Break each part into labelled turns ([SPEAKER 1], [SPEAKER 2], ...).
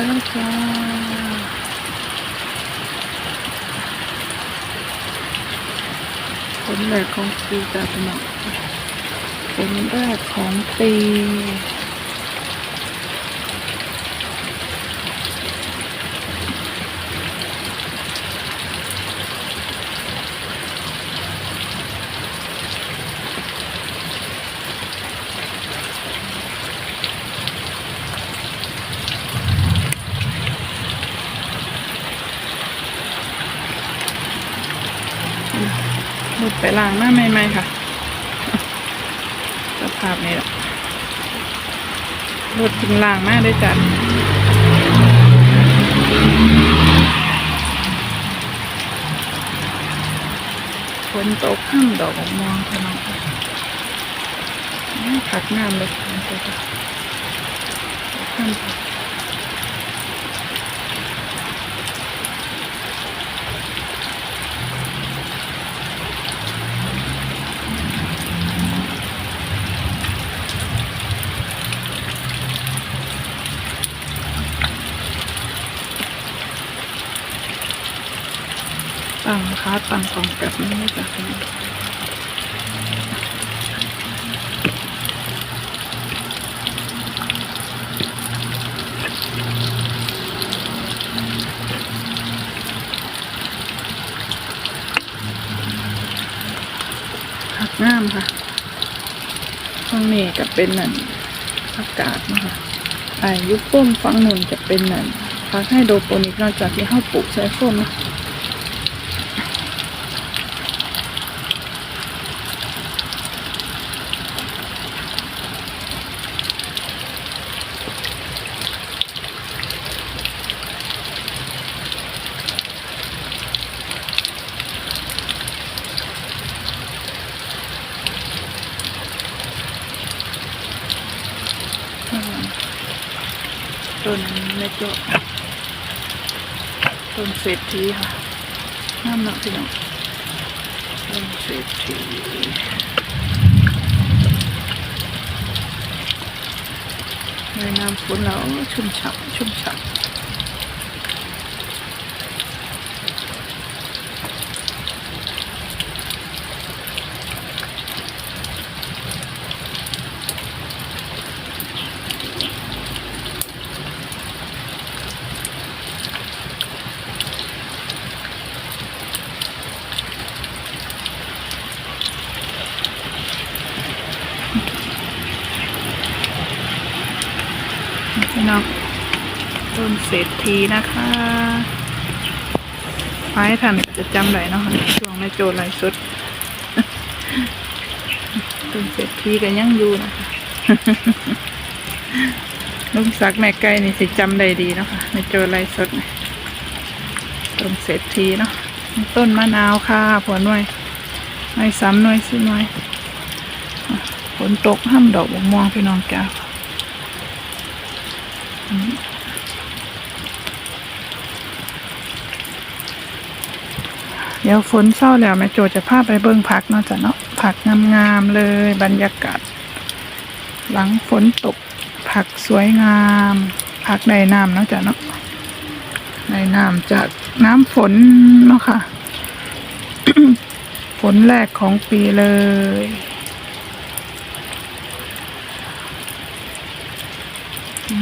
[SPEAKER 1] แล้วจ้าผลแรกของปีจ้าพี่น้องผลแรกของปี หมดไปล้างหน้าใหม่ๆค่ะสภาพนี้แหละรถถึงล้างมากได้จัดฝนตกข้ามดอกมะม่วงค่ะน้องผักงามเลยค่ะเจ้าค่ะข้าม ผังคาตั้งของแบบนี้ไม่จากนี้ผักงามค่ะข้างนี้ก็เป็นนั่นอากาศนะคะอายุป้มฟังหนุนจะเป็นนั่นพักให้โดโปนิกนอกจากที่เข้าปลูกใช้ส้มนะ ต้น เล็กก็ต้นเศรษฐีค่ะน้ำหนักพี่น้องต้นเศรษฐีในน้ำฝนเราชุ่มฉ่ำชุ่มฉ่ำพี่น้องต้น เศรษฐีนะคะไม้ท่านจะจำได้เนาะช่วงในโจรไรสุดต้นเศรษฐีก็ยังอยู่นะคะลุงศักดิ์แม่ไก่นี่สิจำได้ดีเนาะค่ะในโจรไรสุดต้นเศรษฐีเนาะต้นมะนาวค่ะผัวหน่วยหน่วยซ้ำหน่วยสิหน่วยฝนตกห้ามดอกบกม่วงพี่น้องจ้า เดี๋ยวฝนเศร้าแล้วแม่โจจะพาไปเบิ่งผักเนาะจ้ะเนาะผักงามๆเลยบรรยากาศ หลังฝนตก ผักสวยงาม ผักในน้ำเนาะจ้ะเนาะในน้ำจากน้ำฝนเนาะค่ะฝนแรกของปีเลย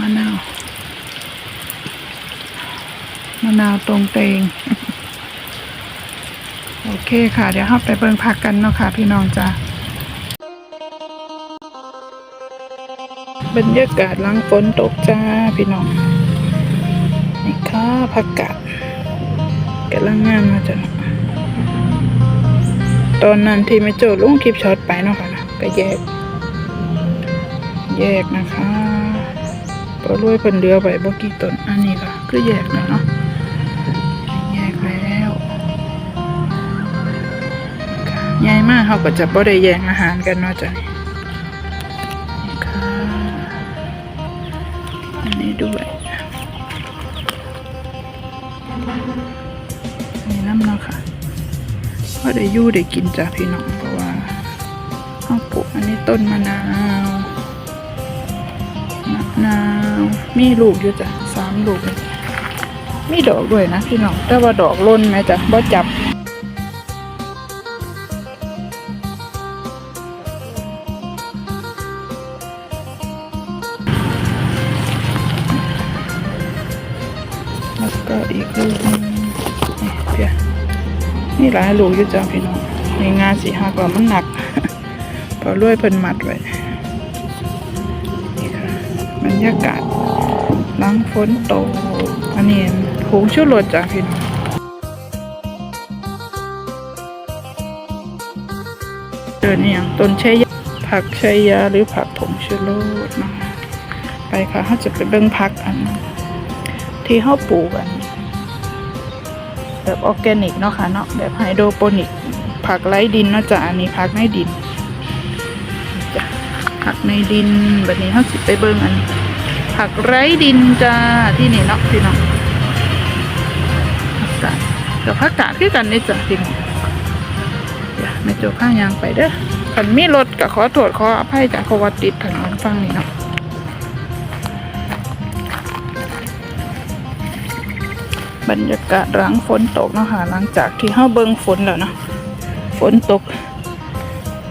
[SPEAKER 1] มะนาวมะนาวตรงเตง โอเคค่ะ เดี๋ยวเราไปเบิ่งผักกันเนาะค่ะ พี่น้องจ้าบรรยากาศหลังฝนตกจ้าพี่น้องนี่ค่ะผักกาดกำลังงามนะจ๊ะเนาตอนนั้นที่ไม่โจลงคลิปช็อตไปเนาะค่ะนะก็แยก แยกนะคะปลารวยเป็นเรือไปบ่กี่ต้นอันนี้ค่ะก็แยกแล้วเนาะ หญ่มากเขาก็จะบ่ได้แย่งอาหารกันเนาะจ้ะอันนี้ด้วยอันนี้น้ำเนาะค่ะพอได้ยู่ได้กินจ้ะพี่น้องเพราะว่าเขาปลูกอันนี้ต้นมะนาวมะนาวมีลูกอยู่จ้ะสามลูกมีดอกด้วยนะพี่น้องแต่ว่าดอกล้นไหมจ๊ะบ่จับ แล้วก็อีกลูกนึงนี่เพียนี่หลายลูกอยู่จ้ะพี่น้องในงานสีหักว่ามันหนักพอรวยเพิ่นมัดไว้นี่ค่ะบรรยากาศหลังฝนตกอันนี้ผงชูรสจ้ะพี่น้องเดินนี่ยังต้นชัยยาผักชัยยาหรือผักผงชูรสนาะไปค่ะเขาจะไปเบิ่งผักอัน ที่เขาปลูกกันแบบออร์แกนิกเนาะค่ะเนาะแบบไฮโดรโปนิก ผักไร้ดินเนาะจ้ะอันนี้ผักในดินจ้ะผักในดินแบบนี้เขาสิไปเบิ่งอัน ผักไร้ดินจ้าที่นี่เนาะพี่น้องผักกาดกับผักกาดคือกันนี่จ้ะพี่น้องเดี๋ยวไม่โจข้างยางไปเด้อขันมีรถก็ขอโทษขออภัยจากเพราะว่าติดถนนฟังนี่เนาะ บรรยากาศหลังฝนตกเนาะค่ะหลังจากที่เฮาเบิ่งฝนแล้วเนาะฝนตก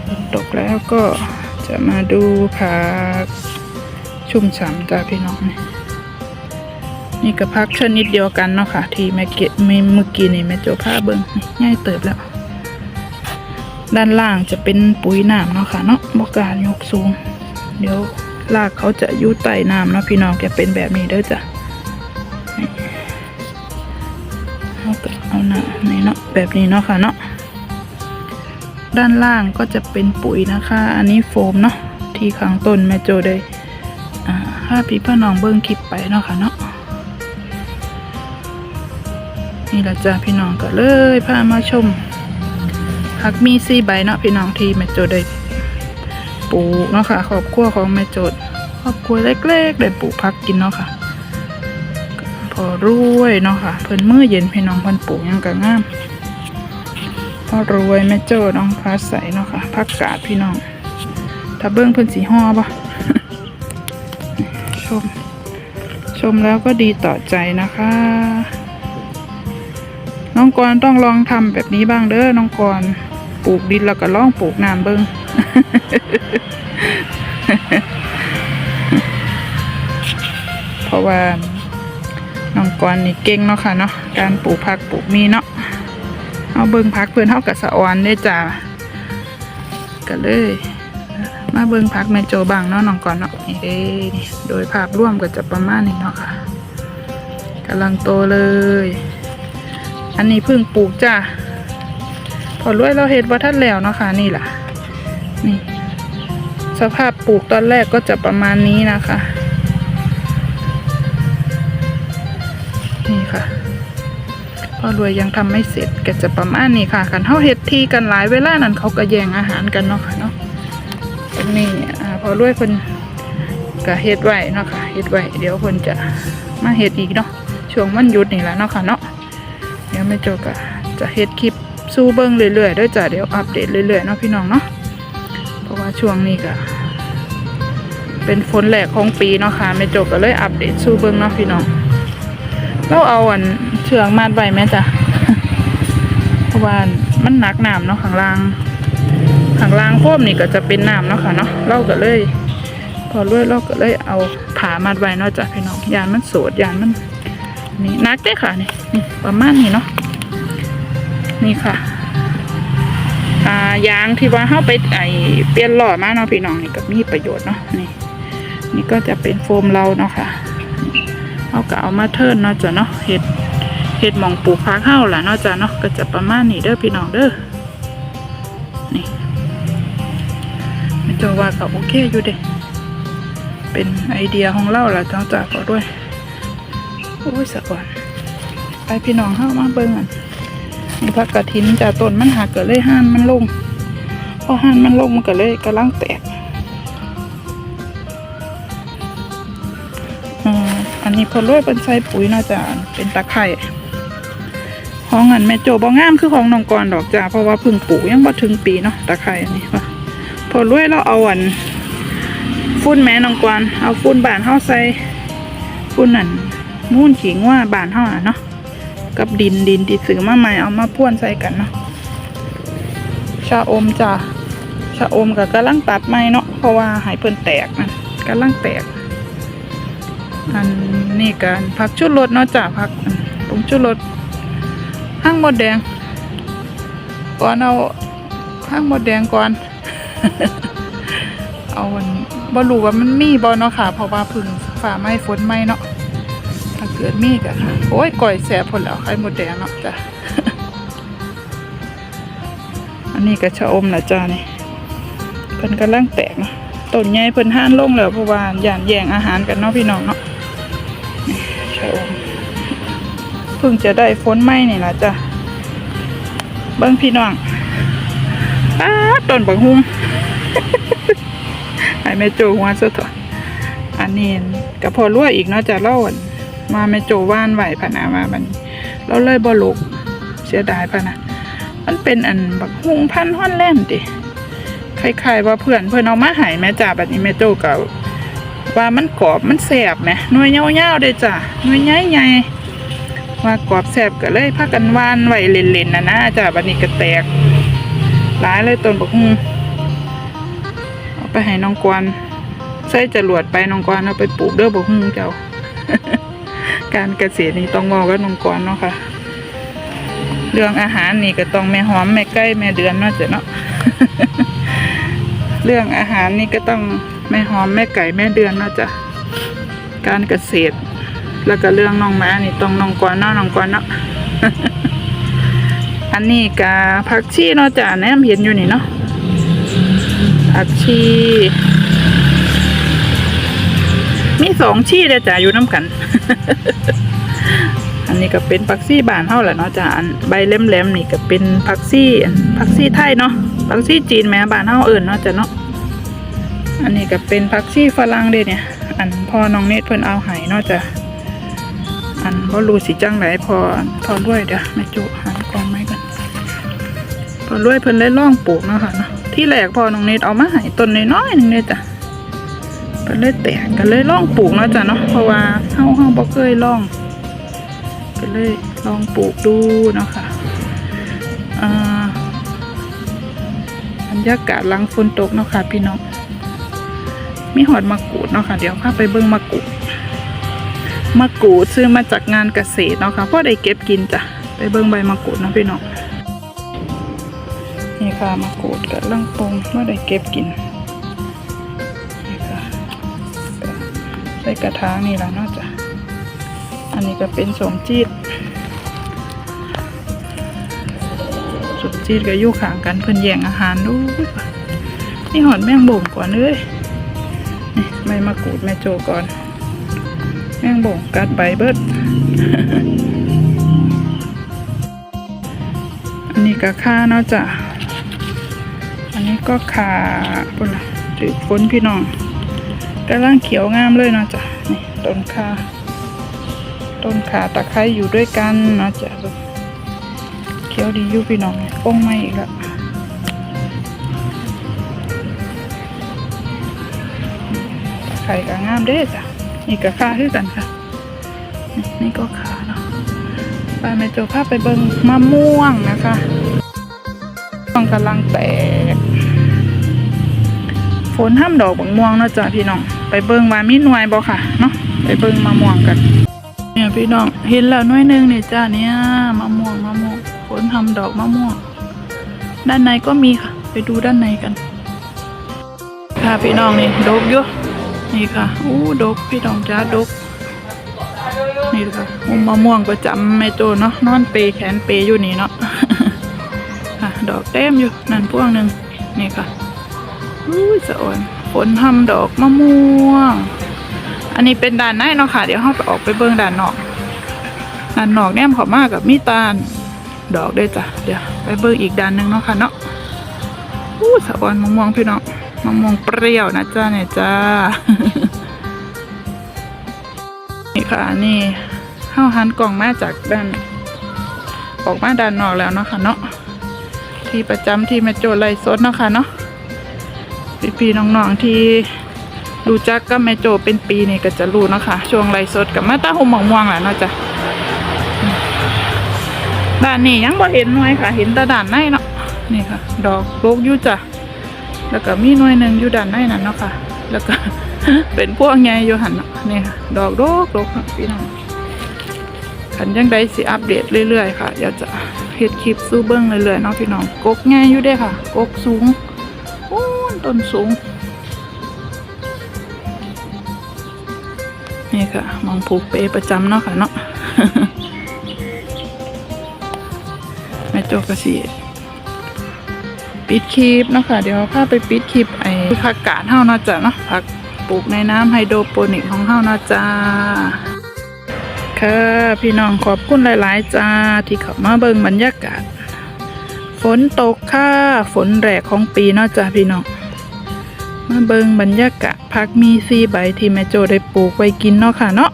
[SPEAKER 1] ฝนตกแล้วก็จะมาดูผักชุ่มฉ่ำจ้าพี่น้องนี่นี่ก็พักชนิดเดียวกันเนาะค่ะ ที่แม่เกะเมื่อกี้นี่แม่โจผ้าเบิ่งง่ายเติบแล้ว ด้านล่างจะเป็นปุ๋ยน้ำเนาะค่ะเนาะบการยกสูง เดี๋ยวรากเขาจะยู่ใต้น้ำเนาะพี่น้องจะเป็นแบบนี้เด้อจ้ะ นะนี่เนาะแบบนี้เนาะค่ะเนาะด้านล่างก็จะเป็นปุ๋ยนะคะ อันนี้โฟมเนาะที่ข้างต้นแม่โจได้อ่าถ้าพี่พ่อน้องเบิ้งคลิปไปเนาะค่ะเนาะนี่ละจ้าพี่น้องก็เลยพามาชมผักมีซีใบเนาะพี่น้องที่แม่โจได้ปลูกเนาะค่ะครอบครัวของแม่โจดครอบครัวเล็กๆได้ปลูกผักกินเนาะค่ะ อรวยเนาะค่ะ เพิ่นมือเย็นพี่น้องเพิ่นปลูกยังก็งามพอรวยแม่โจ้น้องฟ้าใสเนาะค่ะผักกาดพี่น้อง ถ้าเบิ้งเพิ่นสีห่อปะชม ชมแล้วก็ดีต่อใจนะคะ น้องกรต้องลองทำแบบนี้บ้างเด้อน้องกรปลูกดินแล้วก็ลองปลูกน้ำเบิ้งเพราะว่า น้องกรนี่เก่งเนาะค่ะเนาะการปลูกผักปลูกมีเนาะเอาเบิ่งผักเพื่อนเฮากับสะออนได้จ้าก็เลย มาเบิ่งผักแม่โจบางเนาะน้องกรเนาะนี่เด้โดยภาพรวมก็จะประมาณนี้เนาะค่ะกำลังโตเลย อันนี้เพิ่งปลูกจ้าพอรวยเราเห็ดว่าท่านแล้วเนาะค่ะนี่แหละนี่สภาพปลูกตอนแรกก็จะประมาณนี้นะคะ นี่ค่ะพ่อรวยยังทำไม่เสร็จก็จะประมาณนี้ค่ะกันเฮาเฮ็ดทีกันหลายเวลานั้นเขาก็แย่งอาหารกันเนาะค่ะเนาะตรงนี้อ่พอรวยเพิ่นก็เฮ็ดไว้เนาะค่ะเฮ็ดไว้เดี๋ยวเพิ่นจะมาเฮ็ดอีกเนาะช่วงวันหยุดนี่แหละเนาะค่ะเนาะเดี๋ยวแม่โจก็จะเฮ็ดคลิปสู้เบิ่งเรื่อยๆด้วยจ้ะเดี๋ยวอัปเดตเรื่อยๆเนาะพี่น้องเนาะเพราะว่าช่วงนี้ก็เป็นฝนแรกของปีเนาะค่ะแม่โจก็เลยอัปเดตสู้เบิ่งเนาะพี่น้อง เราเอาอันเชือกมาดไว้ไหมจ๊ะเพราะว่ามันหนักน้ำเนาะข้างล่างข้างล่างโฟมนี่ก็จะเป็นน้ำเนาะค่ะเนาะเราก็เลย พอรวยเราก็เลยเอาผามัดไว้เนาะจ้ะพี่น้องยานมันโสดยานมันนี่นักได้ค่ะนี่นี่ประมาณนี้เนาะนี่ค่ะอ่ายางที่ว่าเข้าไปไอเปลี่ยนหลอดมาเนาะพี่น้องนี่ก็มีประโยชน์เนาะนี่นี่ก็จะเป็นโฟมเราเนาะค่ะ เอาก็เอามาเทิร์นเนาะจ้ะเนาะเห็ดเห็ดหมองปลูกพักเข้าล่ะเนาะจ้ะเนาะก็จะประมาณนี้เด้อพี่น้องเด้อนี่ม่เจะว่าก็โอเคอยู่เด้เป็นไอเดียของเราล่ะจ้าจ้าก็ด้วยโอ้ยสะก่อนไปพี่น้องเข้ามาเบิ่งกันนี่พักกระถินจ้าต้นมันหักก็เลยห่านมันลงพอห่านมันลงมันก็เลยกำลังแตก นี้พอรวยเป็นใส่ปุ๋ยเนาะจ้ะเป็นตะไคร่ของอันแม่โจบ่งามคือของน้องกรดอกจ้ะเพราะว่าพิ่งปลูกยังบ่ถึงปีเนาะตะไคร่อันนี้ว่าพอรวยเราเอาอันฟุ้นแม่น้องกรเอาฟุ้นบานเฮาใส่ฟุ้นนั่นมูนขิงว่าบานเฮาน่ะเนาะกับดินดินที่ซื้อมาใหม่เอามาพ่วนใส่กันเนาะชาอมจ้ะชาอมกับกำลังตัดไม้เนาะเพราะว่าหายเพิ่นแตกมันกำลังแตก อันนี้กันผักชุดรสเนาะจ้ะผักผงชุดรสห้างหมดแดง ก่อนเอาห้างหมดแดงก่อน เอาอันบ่รู้ว่ามันมีบ่เนาะค่ะ เพราะว่าพึ่งฝ่าไม้ฝนไม้เนาะถ้าเกิดมีก็โอ้ยก่อยแสบผลแล้วไข่หมดแดงเนาะจ้ะอันนี้ก็ชะอมนะจ้านี่เพิ่นกำลังแตกเนาะต้นใหญ่เพิ่นห้านลงแล้วเพราะว่าย่านแย่งอาหารกันเนาะพี่น้องเนาะ ชะอมเพิ่งจะได้ฝนไหม้นี่ล่ะจ้ะเบิ่งพี่น้องป้าดต้นบักฮุงให้แม่โจหัวซะเถอะอันนี้ก็พอรั่วอีกเนาะจ้ะเล่าอั่นมาแม่โจว่านไหวพะนามามันเราเลยบ่ลุกเสียดายพะนะมันเป็นอันบักฮุงพันฮ้อนแล่นดิคล้ายๆว่าเพื่อนเพื่อนเอามาให้แม่จ่าแบบนี้แม่โจก็ ว่ามันกรอบมันแสบไหมหน่วยยาๆเด้จ้ะหน่วยใหญ่ๆว่ากรอบแสบก็เลยพากันวานไหวเล่นๆนะนะจ้ะบัดนี้ก็แตกหลายเลยต้นบักฮุงเอาไปให้น้องกวนใส่จรวดไปน้องกวนเอาไปปลูกเด้อบักฮุงเจ้า การเกษตรนี่ต้องบอกกับน้องกวนเนาะค่ะเรื่องอาหารนี่ก็ต้องแม่หอมแม่ใกล้แม่เดือนเนาะจ้ะเนาะ เรื่องอาหารนี่ก็ต้อง แม่หอมแม่ไก่แม่เดือนนาะจ้ะการเกษตร แล้วก็เรื่องน้องหมานี่ต้องน้องกวนเนาะน้องกวนเนาะอันนี้กาผักชีเนาะจ้ะแนมเห็นอยู่นี่เนาะผักชีมีสองชีเด้จ้ะอยู่น้ำกัน อันนี้ก็เป็นผักซี่บานเท่าแหละเนาะจ้ะอันใบแหลมๆนี่ก็เป็นผักซี่ผักซี่ไทยเนาะผักซี่จีนแม่บานเท่าเอิ่นเนาะจ้ะเนาะ อันนี้ก็เป็นผักซี่ฝรั่งเด้เนี่ย อันพอน้องเนตเพิ่นเอาห้เนาะจ้ะอันบ่รู้สิจังไหนพอพอรวยเดี๋ยวแม่จุหันกองไม้กันพอรวยเพิ่นได้ลองปลูกเนาะค่ะเนาะที่แรกพอน้องเนตเอามาให้ต้นน้อยๆนึงเลยจ้ะเพิ่นเลยแตกก็เลยลองปลูกเนาะจ้ะเนาะเพราะว่าเฮาเฮาบ่เคยลองก็เลยลองปลูกดูเนาะค่ะอ่าบรรยากาศหลังฝนตกเนาะค่ะพี่น้อง มีหอดมะกรูดเนาะค่ะ เดี๋ยวข้าไปเบิ้งมะกรูดมะกรูดซื้อมาจากงานเกษตรเนาะค่ะพ่อได้เก็บกินจ้ะไปเบิ้งใบมะกรูดเนาะพี่น้องนี่ค่ะมะกรูดกับลังปงพ่อได้เก็บกินนี่ค่ะใส่กระถางนี่แหละเนาะจ้ะอันนี้ก็เป็นสมจีดสมจีดกับยู่ขางกันเพิ่นแย่งอาหารดูนี่หอดแมงบ่งก่อนเลย นี่มะกรูดแม่โจก่อน แม่งบ่งกัดใบเบิด อันนี้ก็ค่าเนาะจ้ะ อันนี้ก็ขาปุ่นละถือฝนพี่น้องกำลังเขียวงามเลยเนาะจ้ะ นี่ต้นค่าต้นขาตะไคร้อยู่ด้วยกันเนาะจ้ะ เขียวดีอยู่พี่น้องโป้งไม่อีกละ ไคร้ก็งามเด้จ้ะนี่ก็ขาคือกันค่ะ นี่ก็ขาเนาะไปแม่โจพาไปเบิ่งมะม่วงนะคะต้องกำลังแตกฝนห้ามดอกบักม่วงเนาะจ้ะพี่น้อง ไปเบิ่งว่ามีหน่วยบ่ค่ะเนาะไปเบิ่งมะม่วงกัน เนี่ยพี่น้องเห็นแล้วหน้อยหนึงเนี่ยจ้าเนี่ยมะม่วงมะม่วงผลทำดอกมะม่วง ด้านในก็มีค่ะ ไปดูด้านในกัน ค่ะพี่น้องนี่ดกอยู่ นี่ค่ะอู้ดกพี่น้องจ้าดก นี่ค่ะมุมมะม่วงประจำแม่โจเนาะนอนเปแขนเปอยู่นี่เนาะค่ะดอกเต็มอยู่นั่นพวงหนึ่งนี่ค่ะอุ้ยสะอ่อนฝนทำดอกมะม่วง อันนี้เป็นด่านในเนาะค่ะ เดี๋ยวเราไปออกไปเบิ่งด่านนอกด่านนอกเนี่ยขอมากกับมีตาลดอกด้วยจ้ะเดี๋ยวไปเบิ่งอีกด่านหนึ่งเนาะค่ะเนาะอู้สะออนมะม่วงพี่น้อง มะม่วงเปรี้ยวนะจ้าเนี่ยจ้า นี่ค่ะนี่ข้าวหันกล่องมาจากด้านออกมาด้านนอกแล้วเนาะค่ะเนาะที่ประจำที่แม่โจไลฟ์สดเนาะค่ะเนาะพี่ๆน้องๆที่รู้จักกับแม่โจเป็นปีนี่ก็จะรู้เนาะคะช่วงไลฟ์สดกับมาตาหมหมองม่วงแหละเนาะจ้ะด้านนี้ยังบ่เห็นหน่วยค่ะ เห็นแต่ด้านในเนาะนี่ค่ะ ดอกโลกยู่จ้ะ แล้วก็มีหน่วยหนึ่งอยู่ด้านในนั่นเนาะค่ะ แล้วก็เป็นพวกไงอยู่หันเนาะนี่ค่ะ ดอกโลกโลกค่ะพี่น้องขันยังได้สิอัปเดตเรื่อยๆค่ะเดี๋ยวจะเฮ็ดคลิปสู้เบิ้งเรื่อยๆเนาะพี่น้องกกไงอยู่เด้ค่ะ กกสูงโอ้ต้นสูง นี่ค่ะ มองผูกเปประจำเนาะค่ะเนาะแม่โจกสี ปิดคลิปเนาะค่ะเดี๋ยวพาไปปิดคลิปไอ้ผักกาดเฮาเนาะจ้ะเนาะผักปลูกในน้ำไฮโดรโปนิกของเฮาเนาะจ้าค่ะพี่น้องขอบคุณหลาย ๆ จ้าที่เข้ามาเบิ่งบรรยากาศ ฝนตกค่ะฝนแรกของปีเนาะจ้าพี่น้องมาเบิงบรรยากาศพักมีซีใบที่แม่โจได้ปลูกไว้กินเนาะค่ะเนาะ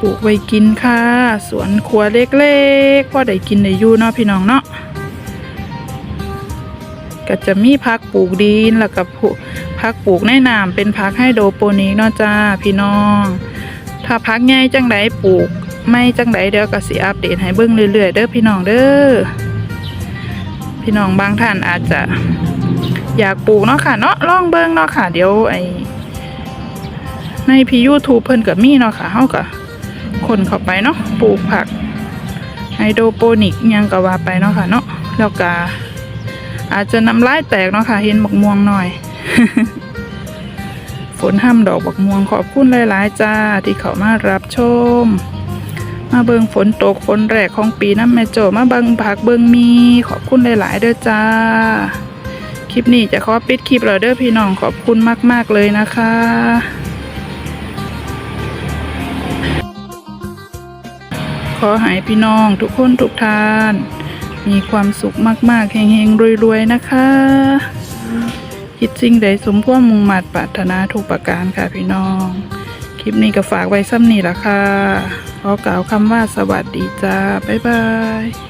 [SPEAKER 1] ปลูกไว้กินค่ะ สวนครัวเล็กๆพอได้กินได้อยู่เนาะพี่น้องเนาะ ก็จะมีพักปลูกดินแล้วก็พักปลูกในน้ำเป็นพักให้โดรโปนิกเนาะจ้าพี่น้อง ถ้าพักใหญ่จังไดปลูก ไม่จังไดเดี๋ยวก็สิอัปเดตให้เบิ่งเรื่อยๆเด้อพี่น้องเด้อพี่น้องบางท่านอาจจะอยากปลูกเนาะค่ะเนาะลองเบิ่งเนาะค่ะ เดี๋ยวไอในพี่ยูทูบเพิ่นก็มีเนาะค่ะเฮาก็คนเข้าไปเนาะปลูกผักไฮโดรโปนิกยังก็ว่าไปเนาะค่ะเนาะแล้วก็ อาจจะน้ำลายแตกเนาะค่ะ เห็นบักม่วงหน่อย ฝนห้ำดอกบักม่วงขอบคุณหลาย ๆ จ้า ที่เขามารับชม มาเบิงฝนตกฝนแรกของปีน้ำแม่โจมาเบิงผักเบิงมี ขอบคุณหลาย ๆ เด้อจ้า คลิปนี้จะขอปิดคลิปแล้วเด้อพี่น้องขอบคุณมาก ๆ เลยนะคะขอให้พี่น้องทุกคนทุกท่าน มีความสุขมากๆเฮงๆรวยๆนะคะ คิดสิ่งใดสมความมุ่งมัดปรารถนาทุกประการค่ะพี่น้อง คลิปนี้ก็ฝากไว้ซ้ำนี่ละค่ะ ขอกล่าวคำว่าสวัสดีจ้า บ๊ายบาย